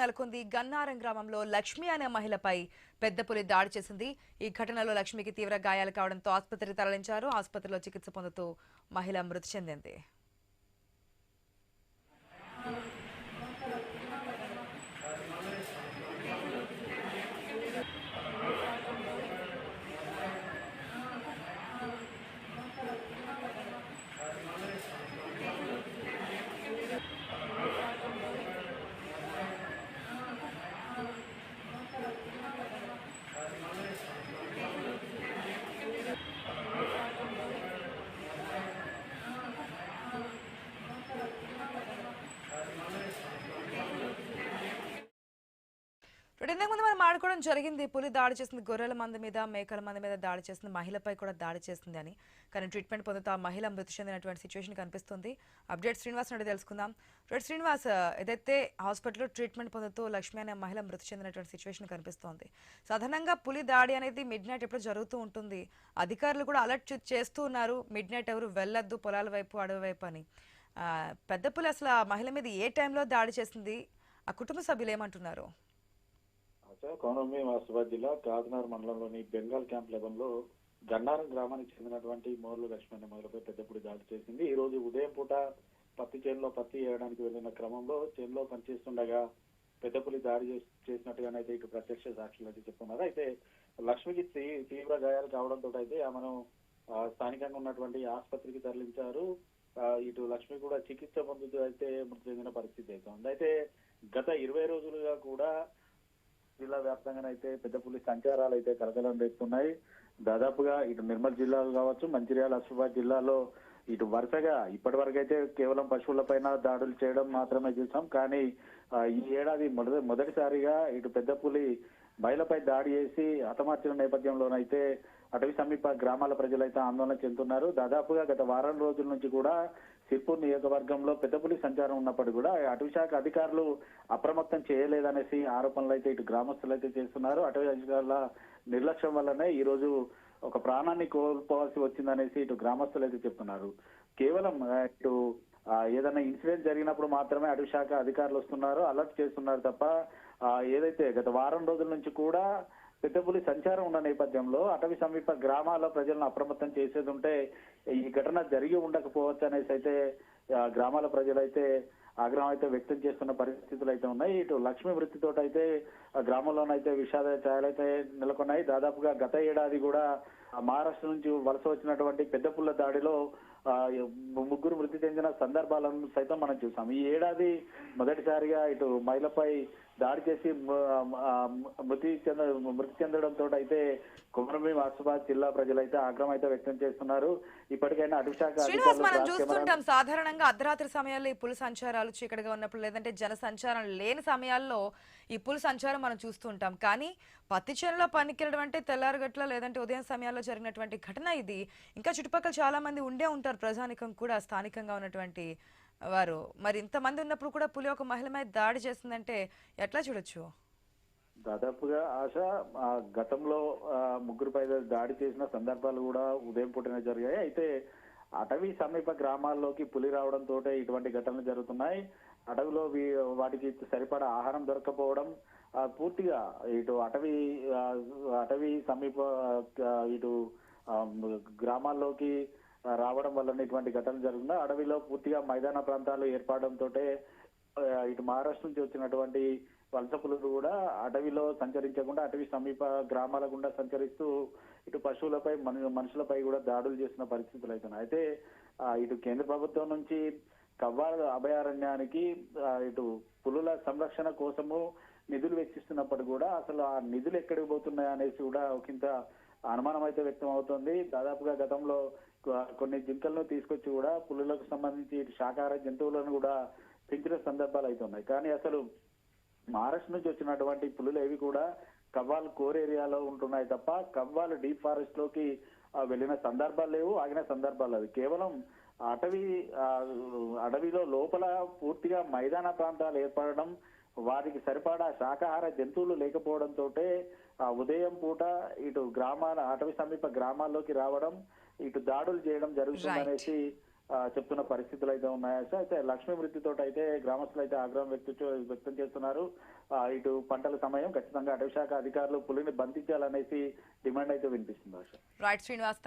నెలకొంది. గన్నారం గ్రామంలో లక్ష్మి అనే మహిళపై పెద్ద పులి దాడి చేసింది. ఈ ఘటనలో లక్ష్మికి తీవ్ర గాయాలు కావడంతో ఆసుపత్రికి తరలించారు. ఆసుపత్రిలో చికిత్స పొందుతూ మహిళ మృతి చెందింది. ఆడుకోవడం జరిగింది. పులి దాడి చేసింది. గొర్రెల మంది మీద మేకల మంది మీద దాడి చేసింది. మహిళపై కూడా దాడి చేసింది అని. కానీ ట్రీట్మెంట్ పొందుతూ ఆ మహిళ మృతి చెందినటువంటి సిచ్యువేషన్ కనిపిస్తుంది. అప్డేట్ శ్రీనివాస్ నుండి తెలుసుకుందాం. రెడ్ శ్రీనివాస్ ఏదైతే హాస్పిటల్లో ట్రీట్మెంట్ పొందుతూ లక్ష్మి అనే మహిళ మృతి చెందినటువంటి సిచ్యువేషన్ కనిపిస్తోంది. సాధారణంగా పులి దాడి అనేది మిడ్ నైట్ ఎప్పుడు జరుగుతూ ఉంటుంది. అధికారులు కూడా అలర్ట్ చేస్తూ ఉన్నారు. మిడ్ నైట్ ఎవరు వెళ్ళొద్దు పొలాల వైపు అడవి వైపు అని. పెద్ద పులి అసలు ఆ మహిళ మీద ఏ టైంలో దాడి చేసింది? ఆ కుటుంబ సభ్యులు ఏమంటున్నారు? సార్ కోనమి వాసుబాద్ జిల్లా కాకినాడ మండలంలోని బెంగాల్ క్యాంప్ లెవెన్లో గన్నారం గ్రామానికి చెందినటువంటి మోర్లు లక్ష్మి మహిళపై పెద్దపుడి దాడి చేసింది. ఈ రోజు ఉదయం పూట పత్తి చేనులో పత్తి వేయడానికి వెళ్ళిన క్రమంలో చేనులో పనిచేస్తుండగా పెద్దపులి దాడి చేసి- చేసినట్టుగానైతే ఇటు ప్రత్యక్ష సాక్షులు అయితే చెప్తున్నారు. అయితే లక్ష్మికి తీ- తీవ్ర గాయాలు కావడంతో అయితే ఆమెను స్థానికంగా ఉన్నటువంటి ఆసుపత్రికి తరలించారు. ఇటు లక్ష్మి కూడా చికిత్స పొందుతూ అయితే మృతి చెందిన పరిస్థితి అయితే ఉంది. అయితే గత ఇరవై రోజులుగా కూడా జిల్లా వ్యాప్తంగానైతే పెద్ద పులి సంచారాలు అయితే కలకలం రేపుతున్నాయి. దాదాపుగా ఇటు నిర్మల్ జిల్లాలో కావచ్చు మంచిర్యాల అసిఫాబాద్ జిల్లాలో ఇటు వరుసగా ఇప్పటి వరకు అయితే కేవలం పశువులపైన దాడులు చేయడం మాత్రమే చూసాం. కానీ ఈ ఏడాది మొదటి మొదటిసారిగా ఇటు పెద్ద పులి మహిళపై దాడి చేసి హతమార్చిన నేపథ్యంలోనైతే అటవీ సమీప గ్రామాల ప్రజలైతే ఆందోళన చెందుతున్నారు. దాదాపుగా గత వారం రోజుల నుంచి కూడా సిర్పూర్ నియోజకవర్గంలో పెద్దపులి సంచారం ఉన్నప్పటికీ కూడా అటవీ శాఖ అధికారులు అప్రమత్తం చేయలేదనేసి ఆరోపణలు అయితే ఇటు గ్రామస్తులు అయితే చేస్తున్నారు. అటవీ అధికారుల నిర్లక్ష్యం వల్లనే ఈ రోజు ఒక ప్రాణాన్ని కోల్పోవాల్సి వచ్చిందనేసి ఇటు గ్రామస్తులు అయితే చెప్తున్నారు. కేవలం ఇటు ఏదైనా ఇన్సిడెంట్ జరిగినప్పుడు మాత్రమే అటవీ శాఖ అధికారులు వస్తున్నారు అలర్ట్ చేస్తున్నారు తప్ప ఏదైతే గత వారం రోజుల నుంచి కూడా పెద్దపులి సంచారం ఉన్న నేపథ్యంలో అటవీ సమీప గ్రామాల ప్రజలను అప్రమత్తం చేసేది ఉంటే ఈ ఘటన జరిగి ఉండకపోవచ్చు అనేసి అయితే గ్రామాల ప్రజలైతే ఆగ్రహం అయితే వ్యక్తం చేస్తున్న పరిస్థితులు అయితే ఉన్నాయి. ఇటు లక్ష్మీ వృత్తితో అయితే గ్రామంలోనైతే విషాద ఛాయలైతే నెలకొన్నాయి. దాదాపుగా గత ఏడాది కూడా మహారాష్ట్ర నుంచి వలస వచ్చినటువంటి పెద్దపుల్ల దాడిలో ముగ్గురు మృతి చెందిన సందర్భాలను సైతం మనం చూసాం. ఈ ఏడాది మొదటిసారిగా ఇటు మహిళపై దాడి చేసి మృతి చెంద మృతి చెందడంతో అయితే కుమరభీం ఆసిఫాబాద్ జిల్లా ప్రజలైతే ఆగ్రహం అయితే వ్యక్తం చేస్తున్నారు. ఇప్పటికైనా అటవీ శాఖ శ్రీనివాస్ అధికారులు మనం రాజ్ కెమెరా చూస్తుంటాం సాధారణంగా అర్ధరాత్రి సమయాల్లో ఈ పులి సంచారాలు చీకటిగా ఉన్నప్పుడు లేదంటే జన సంచారం లేని సమయాల్లో ఈ పులి సంచారం మనం చూస్తుంటాం. కానీ పత్తి చేనులో పనికిరడం అంటే తెల్లారగట్ల లేదంటే ఉదయం సమయాల్లో జరిగినటువంటి ఘటన ఇది. ఇంకా చుట్టుపక్కల చాలా మంది ఉండే ఉంటారు. ప్రజానికం కూడా స్థానికంగా ఉన్నటువంటి వారు. మరి ఇంతమంది ఉన్నప్పుడు కూడా పులి ఒక మహిళ మీద దాడి చేసిందంటే ఎట్లా చూడొచ్చు? దాదాపుగా ఆశ గతంలో ముగ్గురు పై దాడి చేసిన సందర్భాలు కూడా ఉదయం పుట్టిన జరిగాయి. అయితే అటవీ సమీప గ్రామాల్లోకి పులి రావడంతో ఇటువంటి ఘటనలు జరుగుతున్నాయి. అడవిలో వాటికి సరిపడా ఆహారం దొరకపోవడం పూర్తిగా ఇటు అటవీ అటవీ సమీప ఇటు గ్రామాల్లోకి రావడం వల్ల ఇటువంటి ఘటనలు జరుగుతున్నాయి అడవిలో పూర్తిగా మైదాన ప్రాంతాలు ఏర్పడడంతో ఇటు మహారాష్ట్ర నుంచి వచ్చినటువంటి వలస పులులు కూడా అటవిలో సంచరించకుండా అటవీ సమీప గ్రామాల గుండా సంచరిస్తూ ఇటు పశువులపై మనుషులపై కూడా దాడులు చేసిన పరిస్థితులు అవుతున్నాయి అయితే ఇటు కేంద్ర ప్రభుత్వం నుంచి కవ్వాల అభయారణ్యానికి ఇటు పులుల సంరక్షణ కోసము నిధులు వెచ్చిస్తున్నప్పుడు కూడా అసలు ఆ నిధులు ఎక్కడికి పోతున్నాయి అనేసి కూడా ఒకంత అనుమానం అయితే వ్యక్తం అవుతుంది దాదాపుగా గతంలో కొన్ని జింకలను తీసుకొచ్చి కూడా పులులకు సంబంధించి శాకాహార జంతువులను కూడా పెంచిన సందర్భాలు అయితే ఉన్నాయి కానీ అసలు మహారాష్ట్ర నుంచి వచ్చినటువంటి పులులు ఏవి కూడా కవ్వాల్ కోర్ ఏరియాలో ఉంటున్నాయి తప్ప కవ్వాల్ డీప్ ఫారెస్ట్లోకి వెళ్ళిన సందర్భాలు లేవు ఆగిన సందర్భాలు లేవు. కేవలం అటవీ అడవిలో లోపల పూర్తిగా మైదాన ప్రాంతాలు ఏర్పడడం వారికి సరిపడా శాకాహార జంతువులు లేకపోవడంతో ఉదయం పూట ఇటు గ్రామాల అటవీ సమీప గ్రామాల్లోకి రావడం ఇటు దాడులు చేయడం జరుగుతుందనేసి చెప్తున్న పరిస్థితులు అయితే ఉన్నాయి? ఆశ అయితే లక్ష్మీ మృతితో అయితే గ్రామస్తులు అయితే ఆగ్రహం వ్యక్తం వ్యక్తం చేస్తున్నారు. ఇటు పంటల సమయం ఖచ్చితంగా అటవీ శాఖ అధికారులు పులిని బంధించాలనేసి డిమాండ్ అయితే వినిపిస్తుంది రైట్ శ్రీనివాస్